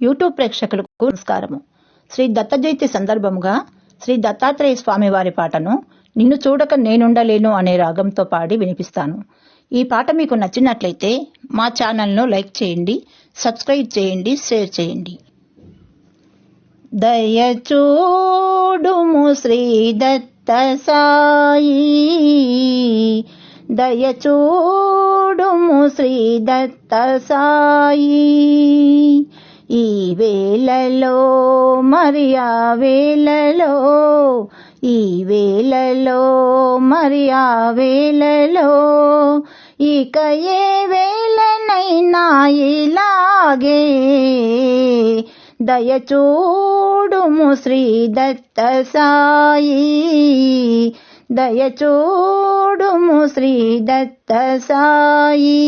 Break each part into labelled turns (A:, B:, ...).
A: YouTube ప్రేక్షకులకు నమస్కారము. శ్రీ దత్త జయంతి సందర్భముగా శ్రీ దత్తాత్రేయ స్వామి వారి పాటను నిన్ను చూడక నేనుండలేను అనే రాగంతో పాడి వినిపిస్తాను. ఈ పాట మీకు నచ్చినట్లయితే మా ఛానల్ను లైక్ చేయండి సబ్స్క్రైబ్ చేయండి షేర్ చేయండి. దయచూడుము శ్రీ దత్త సాయి దయచూడుము శ్రీ దత్త సాయి ఈ వేళలో మరి ఆ వేళలో ఈ వేళలో మరి ఆ వేళలో ఇక ఏ వేళనైనా ఇలాగే దయచూడుము శ్రీ దత్త సాయి దయచూడుము శ్రీ దత్త సాయి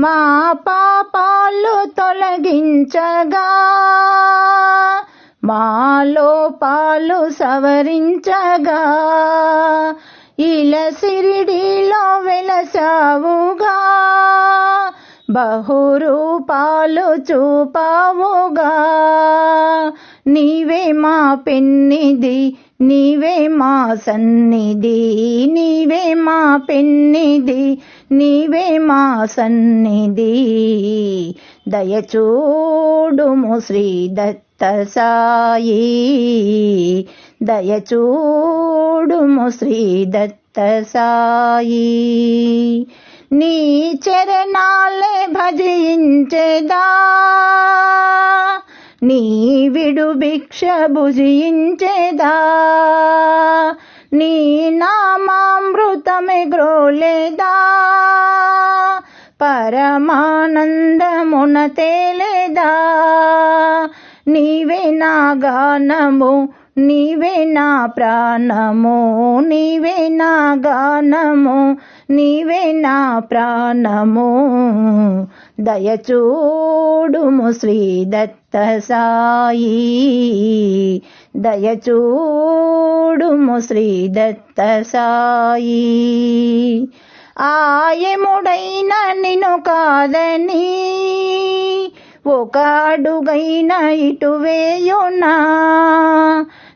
A: మా పాపాలు తొలగించగా మాలో పాలు సవరించగా. ఇలా సిరిడిలో వెలసావుగా బహురూపాలు చూపావుగా. నీవే మా పెన్నిది నీవే మా సన్నిధి నీవే మా పెన్నిది నీవే మా సన్నిధి. దయచూడుము శ్రీ దత్త సాయి దయచూడుము శ్రీ దత్త సాయి. నీ చరణాలే భజించేదా. నీ విడు భిక్ష భుజించేదా? నీ నామామృతమే గ్రోలేదా? పరమానందమున తేలేదా? నీవే నా గానము నీవే నా ప్రాణము నీవే నా గానము నీవే నా ప్రాణము. దయచూడుము శ్రీ దత్త సాయి. దయచూడుము శ్రీ దత్త సాయి. ఆయముడైన నిను కాదని ఒక అడుగైన ఇటు వేయునా.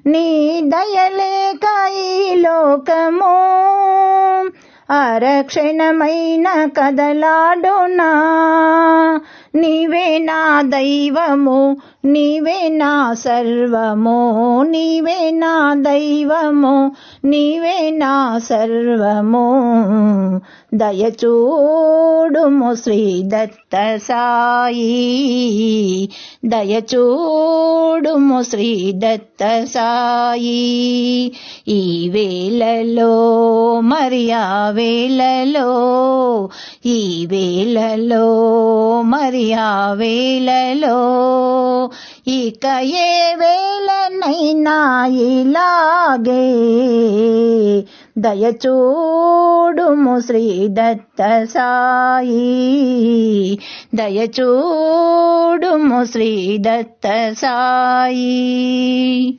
A: నీ దయలేక ఈ లోకము అరక్షణమైన కదలాడునా. నీవే నా దైవము నీవే నా సర్వము నీవే నా దైవము నీవే నా సర్వము. దయచూడుము శ్రీ దత్త సాయి దయచూ తోడుము శ్రీ దత్త సాయి. ఈ వేళలో మరి ఆ వేళలో ఈ వేళలో మరి ఆ వేళలో ఇక ఏ వేళనైనా ఇలాగే దయచూడుము శ్రీ దత్త సాయి దయచూడుము శ్రీ దత్త సాయి